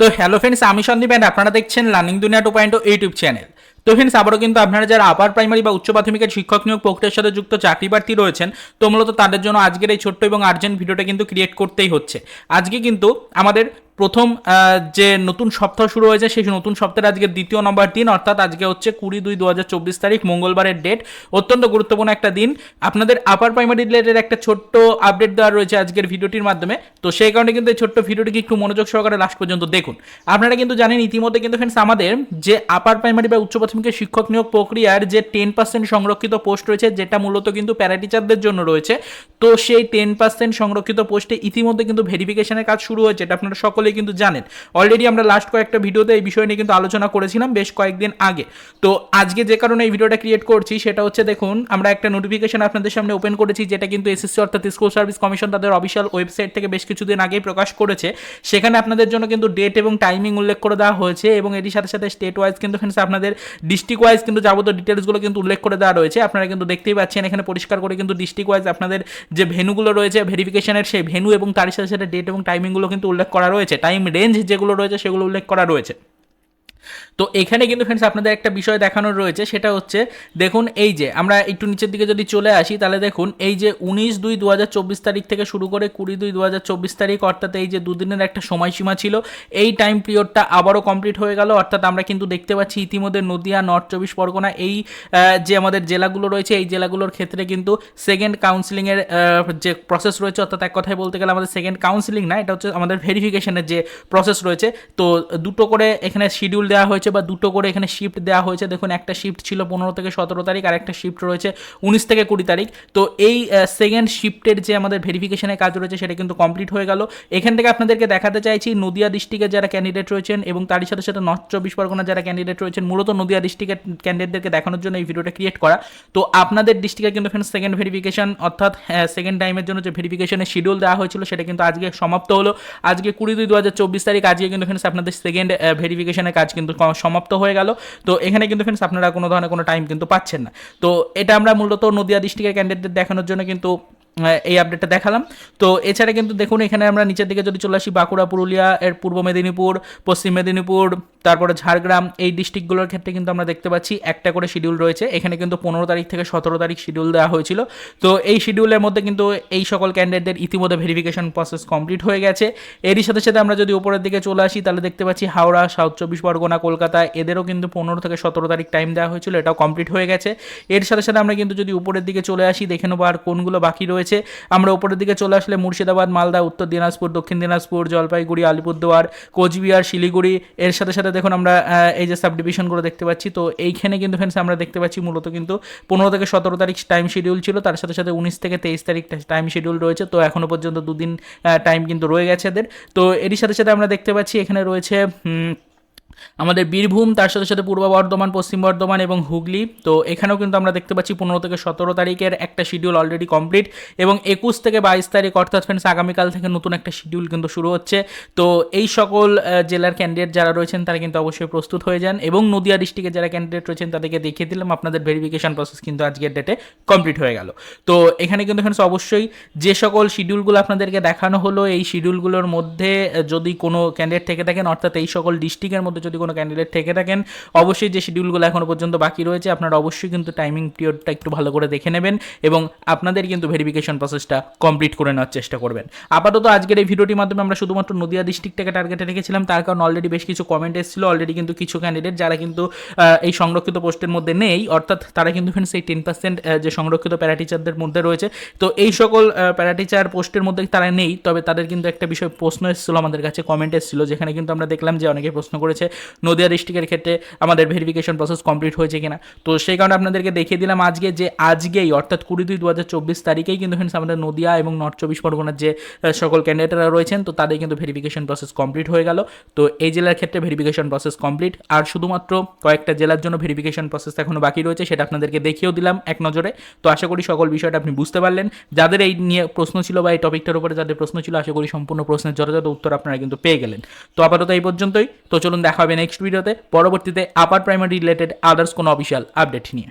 তো hello friends আমি Sandeep and আপনারা দেখছেন লার্নিং দুনিয়া টু পয়েন্ট ইউটিউব চ্যানেল তো ফ্রেন্ডস আবারও কিন্তু আপনারা যারা আপার প্রাইমারি বা উচ্চ প্রাথমিকের শিক্ষক নিয়োগ প্রক্রিয়ার সাথে যুক্ত চাকরি প্রার্থী রয়েছেন, তো মূলত তাদের জন্য আজকের এই ছোট্ট এবং আর্জেন্ট ভিডিওটা কিন্তু ক্রিয়েট করতেই হচ্ছে। আজকে কিন্তু আমাদের প্রথম যে নতুন সপ্তাহ শুরু হয়েছে, সেই নতুন সপ্তাহের আজকে দ্বিতীয় নম্বর দিন, অর্থাৎ আজকে হচ্ছে কুড়ি দুই দু তারিখ, মঙ্গলবারের ডেট অত্যন্ত গুরুত্বপূর্ণ একটা দিন। আপনাদের আপার প্রাইমারি রিলেটেড একটা ছোট্ট আপডেট দেওয়া রয়েছে আজকের ভিডিওটির মাধ্যমে। তো সেই কারণে কিন্তু এই ছোট্ট ভিডিওটিকে একটু মনোযোগ সহকারে লাস্ট পর্যন্ত দেখুন। আপনারা কিন্তু জানেন, ইতিমধ্যে কিন্তু ফ্রেন্ডস আমাদের যে আপার প্রাইমারি বা উচ্চ প্রাথমিকের শিক্ষক নিয়োগ প্রক্রিয়ার যে টেন পার্সেন্ট সংরক্ষিত পোস্ট রয়েছে, যেটা মূলত কিন্তু প্যারাটিচারদের জন্য রয়েছে। তো সেই টেন পার্সেন্ট সংরক্ষিত পোস্টে ইতিমধ্যে কিন্তু ভেরিফিকেশনের কাজ শুরু হয়েছে, এটা আপনারা সকলেই কিন্তু জানেন। অলরেডি আমরা লাস্ট কয়েকটা ভিডিওতে এই বিষয় নিয়ে কিন্তু আলোচনা করেছিলাম বেশ কয়েকদিন আগে। তো আজকে যে কারণে এই ভিডিওটা ক্রিয়েট করছি, সেটা হচ্ছে দেখুন, আমরা একটা নোটিফিকেশন আপনাদের সামনে ওপেন করেছি, যেটা কিন্তু এসএসসি অর্থাৎ স্কুল সার্ভিস কমিশন তাদের অফিসিয়াল ওয়েবসাইট থেকে বেশ কিছুদিন আগেই প্রকাশ করেছে। সেখানে আপনাদের জন্য কিন্তু ডেট এবং টাইমিং উল্লেখ করে দেওয়া হয়েছে এবং এটির সাথে সাথে স্টেট ওয়াইজ কিন্তু এখানে আপনাদের ডিস্ট্রিক্ট ওয়াইজ কিন্তু যাবতীয় ডিটেলসগুলো কিন্তু উল্লেখ করে দেওয়া রয়েছে। আপনারা কিন্তু দেখতেই পাচ্ছেন, এখানে পরিষ্কার করে কিন্তু ডিস্ট্রিক্ট ওয়াইজ আপনাদের যে ভেনুগুলো রয়েছে ভেরিফিকেশনের সেই ভেনু এবং তার সাথে সাথে ডেট এবং টাইমিংগুলো কিন্তু উল্লেখ করা রয়েছে। টাইম রেঞ্জ যেগুলো রয়েছে সেগুলো উল্লেখ করা রয়েছে। তো এখানে কিন্তু ফ্রেন্ডস আপনাদের একটা বিষয় দেখানোর রয়েছে, সেটা হচ্ছে, দেখুন এই যে, আমরা একটু নিচের দিকে যদি চলে আসি, তাহলে দেখুন এই যে উনিশ দুই দু তারিখ থেকে শুরু করে কুড়ি দুই দু তারিখ, অর্থাৎ এই যে দুদিনের একটা সময়সীমা ছিল, এই টাইম পিরিয়ডটা আবারও কমপ্লিট হয়ে গেল। অর্থাৎ আমরা কিন্তু দেখতে পাচ্ছি ইতিমধ্যে নদিয়া নর্থ চব্বিশ পরগনা, এই যে আমাদের জেলাগুলো রয়েছে, এই জেলাগুলোর ক্ষেত্রে কিন্তু সেকেন্ড কাউন্সিলিংয়ের যে প্রসেস রয়েছে, অর্থাৎ এক কথায় বলতে গেলে আমাদের সেকেন্ড কাউন্সিলিং না, এটা হচ্ছে আমাদের ভেরিফিকেশনের যে প্রসেস রয়েছে। তো দুটো করে এখানে শিডিউল দেওয়া হয়েছে বা দুটো করে এখানে শিফট দেওয়া হয়েছে। দেখুন, একটা শিফট ছিল পনেরো থেকে সতেরো তারিখ, আর একটা শিফট রয়েছে উনিশ থেকে কুড়ি তারিখ। তো এই সেকেন্ড শিফটের যে আমাদের ভেরিফিকেশনের কাজ রয়েছে, সেটা কিন্তু কমপ্লিট হয়ে গেল। এখান থেকে আপনাদেরকে দেখাতে চাইছি, নদিয়া ডিস্ট্রিক্টের যারা ক্যান্ডিডেট রয়েছেন এবং তারই সাথে সাথে নর্থ চব্বিশ পরগনা যারা ক্যান্ডিডেট রয়েছেন, মূলত নদিয়া ডিস্ট্রিক্টের ক্যান্ডিডেটদেরকে দেখানোর জন্য এই ভিডিওটা ক্রিয়েট করা। তো আপনাদের ডিস্ট্রিক্টে কিন্তু এখানে সেকেন্ড ভেরিফিকেশন অর্থাৎ সেকেন্ড টাইমের জন্য যে ভেরিফিকেশনের শিডিউল দেওয়া হয়েছিল, সেটা কিন্তু আজকে সমাপ্ত হলো। আজকে কুড়ি দুই দু হাজার চব্বিশ তারিখ, আজকে কিন্তু এখানে আপনাদের সেকেন্ড ভেরিফিকেশনের কাজ কিন্তু সমাপ্ত হয়ে গেল। তো এখানে কিন্তু ফ্রেন্ডস আপনারা কোনো ধরনের কোনো টাইম কিন্তু পাচ্ছেন না। তো এটা আমরা মূলত নদিয়া ডিস্ট্রিক্টের ক্যান্ডিডেট দেখানোর জন্য কিন্তু এই আপডেটটা দেখালাম। তো এছাড়া কিন্তু দেখুন, এখানে আমরা নিচের দিকে যদি চলে আসি, বাঁকুড়া, পুরুলিয়া, এর পূর্ব মেদিনীপুর, পশ্চিম মেদিনীপুর, তারপরে ঝাড়গ্রাম, এই ডিস্ট্রিক্টগুলোর ক্ষেত্রে কিন্তু আমরা দেখতে পাচ্ছি একটা করে শিডিউল রয়েছে। এখানে কিন্তু পনেরো তারিখ থেকে সতেরো তারিখ শিডিউল দেওয়া হয়েছিল। তো এই শিডিউলের মধ্যে কিন্তু এই সকল ক্যান্ডিডেটদের ইতিমধ্যে ভেরিফিকেশন প্রসেস কমপ্লিট হয়ে গেছে। এরই সাথে সাথে আমরা যদি উপরের দিকে চলে আসি, তাহলে দেখতে পাচ্ছি হাওড়া, সাউথ চব্বিশ পরগনা, কলকাতা, এদেরও কিন্তু পনেরো থেকে সতেরো তারিখ টাইম দেওয়া হয়েছিল। এটাও কমপ্লিট হয়ে গেছে। এর সাথে সাথে আমরা কিন্তু যদি উপরের দিকে চলে আসি, দেখে নেব আর কোনগুলো বাকি রয়েছে। আমরা উপরের দিকে চলে আসলে মুর্শিদাবাদ, মালদা, উত্তর দিনাজপুর, দক্ষিণ দিনাজপুর, জলপাইগুড়ি, আলিপুরদুয়ার, কোচবিহার, শিলিগুড়ি। এর সাথে সাথে দেখুন আমরা এই যে সাব ডিভিশনগুলো দেখতে পাচ্ছি, তো এইখানে কিন্তু ফ্রেন্ডস আমরা দেখতে পাচ্ছি মূলত কিন্তু পনেরো থেকে সতেরো তারিখ টাইম শিডিউল ছিল, তার সাথে সাথে উনিশ থেকে তেইশ তারিখ টাইম শিডিউল রয়েছে, তো এখনও পর্যন্ত দুদিন টাইম কিন্তু রয়ে গেছে এদের। তো এরই সাথে সাথে আমরা দেখতে পাচ্ছি এখানে রয়েছে আমাদের বীরভূম, তার সাথে সাথে পূর্ব বর্ধমান, পশ্চিম বর্ধমান এবং হুগলি। তো এখানেও কিন্তু আমরা দেখতে পাচ্ছি পনেরো থেকে সতেরো তারিখের একটা শিডিউল অলরেডি কমপ্লিট এবং একুশ থেকে বাইশ তারিখ, অর্থাৎ ফ্রেন্ডস আগামীকাল থেকে নতুন একটা শিডিউল কিন্তু শুরু হচ্ছে। তো এই সকল জেলার ক্যান্ডিডেট যারা রয়েছেন, তারা কিন্তু অবশ্যই প্রস্তুত হয়ে যান এবং নদিয়া ডিস্ট্রিক্টের যারা ক্যান্ডিডেট রয়েছেন, তাদেরকে দেখিয়ে দিলাম। আপনাদের ভেরিফিকেশন প্রসেস কিন্তু আজকের ডেটে কমপ্লিট হয়ে গেল। তো এখানে কিন্তু ফ্রেন্ডস অবশ্যই যে সকল শিডিউলগুলো আপনাদেরকে দেখানো হলো, এই শিডিউলগুলোর মধ্যে যদি কোনো ক্যান্ডিডেট থেকে থাকেন, অর্থাৎ এই সকল ডিস্ট্রিক্টের মধ্যে যদি কোনো ক্যান্ডিডেট থেকে থাকেন, অবশ্যই যে শিডিউলগুলো এখনও পর্যন্ত বাকি রয়েছে, আপনারা অবশ্যই কিন্তু টাইমিং পিরিয়ডটা একটু ভালো করে দেখে নেবেন এবং আপনাদের কিন্তু ভেরিফিকেশন প্রসেসটা কমপ্লিট করে নেওয়ার চেষ্টা করবেন। আপাতত আজকের এই ভিডিওটির মাধ্যমে আমরা শুধুমাত্র নদিয়া ডিস্ট্রিক্টটাকে টার্গেটে রেখেছিলাম, তার কারণ অলরেডি বেশ কিছু কমেন্ট এসেছিল অলরেডি কিন্তু কিছু ক্যান্ডিডেট যারা কিন্তু এই সংরক্ষিত পোস্টের মধ্যে নেই, অর্থাৎ তারা কিন্তু ফ্রেন্ডস এই টেন পার্সেন্ট যে সংরক্ষিত প্যারাটিচারদের মধ্যে রয়েছে, তো এই সকল প্যারাটিচার পোস্টের মধ্যে তারা নেই, তবে তাদের কিন্তু একটা বিষয় প্রশ্ন এসেছিল আমাদের কাছে কমেন্ট এসেছিল, যেখানে কিন্তু আমরা দেখলাম যে অনেকে প্রশ্ন করেছে নদিয়া ডিস্ট্রিক্টের ক্ষেত্রে আমাদের ভেরিফিকেশন প্রসেস কমপ্লিট হয়েছে কিনা। তো সেই কারণে আপনাদেরকে দেখিয়ে দিলাম আজকে যে আজকেই, অর্থাৎ কুড়ি দুই দু হাজার চব্বিশ তারিখেই কিন্তু ফ্রেন্ডস আমাদের নদিয়া এবং নর্থ চব্বিশ পরগনার যে সকল ক্যান্ডিডেটরা রয়েছেন, তো তাদের কিন্তু ভেরিফিকেশন প্রসেস কমপ্লিট হয়ে গেল। তো এই জেলার ক্ষেত্রে ভেরিফিকেশন প্রসেস কমপ্লিট আর শুধুমাত্র কয়েকটা জেলার জন্য ভেরিফিকেশন প্রসেস এখনও বাকি রয়েছে, সেটা আপনাদেরকে দেখিয়েও দিলাম এক নজরে। তো আশা করি সকল বিষয়টা আপনি বুঝতে পারলেন। যাদের এই নিয়ে প্রশ্ন ছিল বা এই টপিকটার উপরে যাদের প্রশ্ন ছিল, আশা করি সম্পূর্ণ প্রশ্নের যথাযথ উত্তর আপনারা কিন্তু পেয়ে গেলেন। তো আপাতত এই পর্যন্তই। তো চলুন দেখা হবে নেক্সট ভিডিওতে পরবর্তীতে আপার প্রাইমারি রিলেটেড আদার্স কোনো অফিসিয়াল আপডেট নিয়ে।